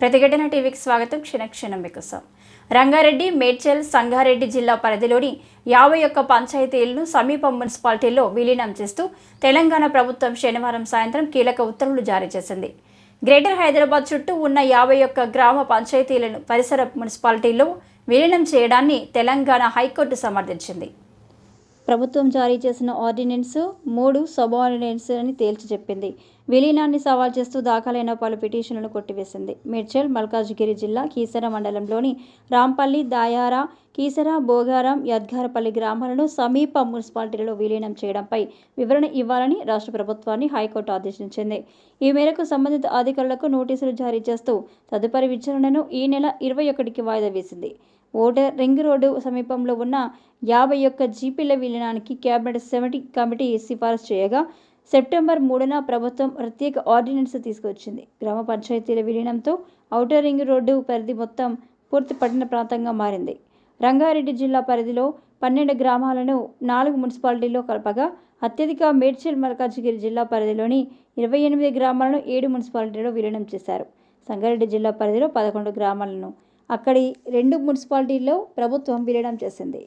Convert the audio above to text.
ప్రతిఘటన టీవీకి స్వాగతం. క్షణక్షణం మీకోసం రంగారెడ్డి మేడ్చల్ సంగారెడ్డి జిల్లా పరిధిలోని యాభై ఒక్క పంచాయతీలను సమీప మున్సిపాలిటీల్లో విలీనం చేస్తూ తెలంగాణ ప్రభుత్వం శనివారం సాయంత్రం కీలక ఉత్తర్వులు జారీ చేసింది. గ్రేటర్ హైదరాబాద్ చుట్టూ ఉన్న యాభై ఒక్క గ్రామ పంచాయతీలను పరిసర మున్సిపాలిటీల్లో విలీనం చేయడాన్ని తెలంగాణ హైకోర్టు సమర్థించింది. ప్రభుత్వం జారీ చేసిన ఆర్డినెన్స్ మూడు సబ్ ఆర్డినెన్స్ అని తేల్చి చెప్పింది. విలీనాన్ని సవాల్ చేస్తూ దాఖలైన పలు పిటిషన్లను కొట్టివేసింది. మేడ్చల్ మల్కాజ్గిరి జిల్లా కీసర మండలంలోని రాంపల్లి దాయారా కీసర భోగారం యద్గారపల్లి గ్రామాలను సమీప మున్సిపాలిటీలలో విలీనం చేయడంపై వివరణ ఇవ్వాలని రాష్ట్ర ప్రభుత్వాన్ని హైకోర్టు ఆదేశించింది. ఈ మేరకు సంబంధిత అధికారులకు నోటీసులు జారీ చేస్తూ తదుపరి విచారణను ఈ నెల ఇరవై ఒకటికి వాయిదా వేసింది. ఓటర్ రింగ్ రోడ్డు సమీపంలో ఉన్న యాభై ఒక్క జీపీల విలీనానికి కేబినెట్ సెవెంటీ కమిటీ సిఫారసు చేయగా సెప్టెంబర్ మూడున ప్రభుత్వం ప్రత్యేక ఆర్డినెన్స్ తీసుకొచ్చింది గ్రామ పంచాయతీల విలీనంతో ఔటర్ రింగ్ రోడ్డు పరిధి మొత్తం పూర్తి పట్టణ ప్రాంతంగా మారింది. రంగారెడ్డి జిల్లా పరిధిలో పన్నెండు గ్రామాలను నాలుగు మున్సిపాలిటీల్లో కలపగా అత్యధిక మేడ్చల్ మల్కాజ్గిరి జిల్లా పరిధిలోని ఇరవై ఎనిమిది గ్రామాలను ఏడు మున్సిపాలిటీలో విలీనం చేశారు. సంగారెడ్డి జిల్లా పరిధిలో పదకొండు గ్రామాలను. అక్కడి రెండు మున్సిపాలిటీల్లో ప్రభుత్వం విలీనం చేసింది.